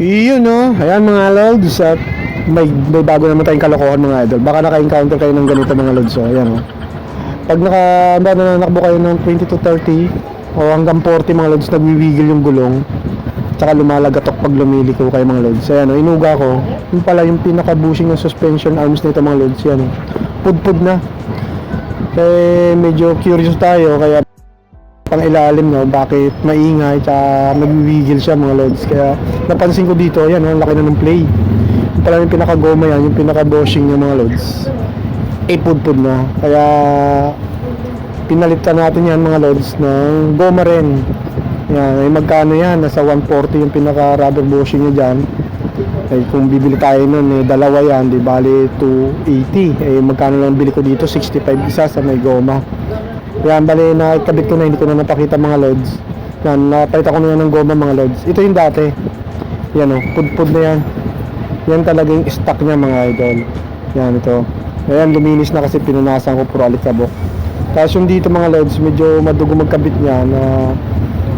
Iyon no, ayan mga lods at may, may bago naman tayong kalokohan mga idol. Baka naka-encounter kayo ng ganito mga lods. So, ayan oh. Pag naka, ba, nananakbo kayo ng 20 to 30 o hanggang 40 mga lods, nagwiwigil yung gulong. Tsaka lumalagatok pag lumiliko kayo mga lods. Ayan oh, inuga ko. Yung pala yung pinaka-bushing ng suspension arms nito mga lods. Yan oh. Pudpud na. Eh, medyo curious tayo kaya pang ilalim no, bakit maingay tsaka nagwiwigil siya mga lods. Kaya napansin ko dito, ayan, ang laki na ng play. Yung pala yung pinaka-goma yan, yung pinaka-bushing niya mga lods. Eh, pudpud na. Kaya pinalitan natin yan mga lods ng goma rin. Yan, ay magkano yan? Nasa 140 yung pinaka-rubber bushing niya dyan. Eh, kung bibili tayo nun, eh, dalawa yan, di bali 280. Eh, magkano lang bili ko dito? 65 isa sa may goma. Yan, bali nakikabit ko na, hindi ko na napakita mga loads. Yan, napalitan ko na yan ng goma mga loads. Ito yung dati. Yan o, pudpud na yan. Yan talaga yung stock niya mga idol. Yan ito. Ayan, luminis na kasi pinunasan ko puro alikabok. Tapos yung dito mga loads, medyo madugo magkabit niya na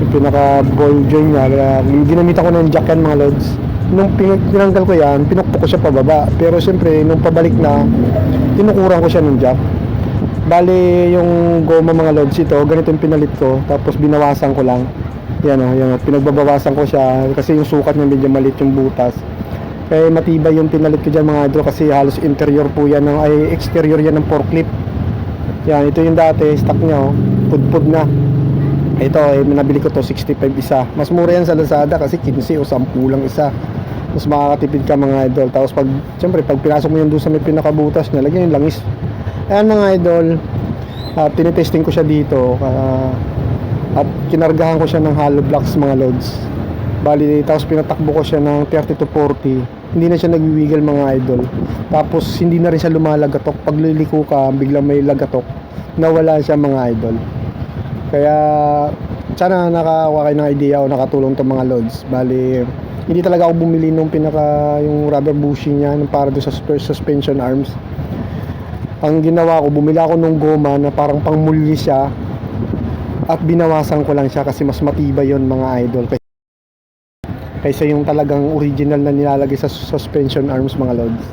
yung pinaka ball joint niya. Kaya ginamitan ko ng jack yan mga loads. Nung pin- pinanggal ko yan, pinukpok ko siya pababa. Pero siyempre, nung pabalik na, tinukuran ko siya ng jack. Bali, yung goma mga loads ito, ganito yung pinalit ko. Tapos binawasan ko lang. Yan o, yan, o, pinagbabawasan ko siya. Kasi yung sukat niya medyo malit yung butas. Kaya matibay yung pinalit ko dyan mga idol kasi halos interior po yan ng, ay exterior yan ng forklift. Yan, ito yung dati, stock niya oh, pudpud na. Ito, eh, nabili ko to 65 isa. Mas mura yan sa Lazada kasi 15 o 10 lang isa. Mas makakatipid ka mga idol. Tapos pag, siyempre, pag pinasok mo yan doon sa may pinakabutas niya, lagyan yung langis. Ayan mga idol, uh, tinitesting ko siya dito. ah, at kinargahan ko siya ng hollow blocks mga loads. Bali, tapos pinatakbo ko siya ng 30 to 40. Hindi na siya nagwiwigil mga idol. Tapos hindi na rin siya lumalagatok. Pag liliko ka, biglang may lagatok. Nawala siya mga idol. Kaya sana nakakuha kayo ng idea o nakatulong to mga loads. Bali, hindi talaga ako bumili nung pinaka yung rubber bushing niya nung para doon sa suspe- suspension arms. Ang ginawa ko, bumili ako nung goma na parang pangmulli siya at binawasan ko lang siya kasi mas matibay yon mga idol. Kaysa yung talagang original na nilalagay sa suspension arms mga lods.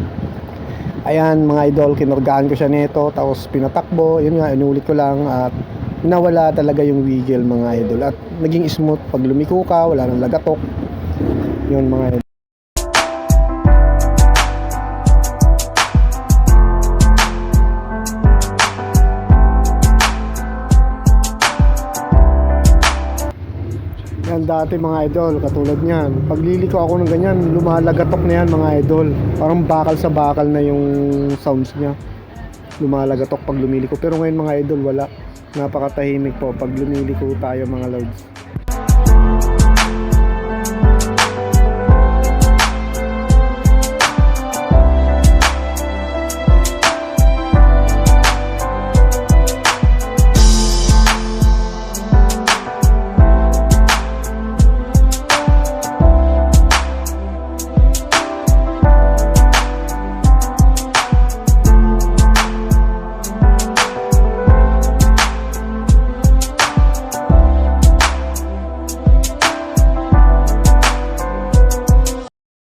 Ayan mga idol kinurgaan ko siya nito tapos pinatakbo yun nga inulit ko lang at nawala talaga yung wiggle mga idol. At naging smooth. Pag lumiko ka wala nang lagatok. Yun mga idol Yan dati mga idol, katulad niyan. Pagliliko ako ng ganyan, lumalagatok na yan mga idol. Parang bakal sa bakal na yung sounds niya. Lumalagatok pag lumiliko. Pero ngayon mga idol, wala. Napakatahimik po pag lumiliko tayo mga loads.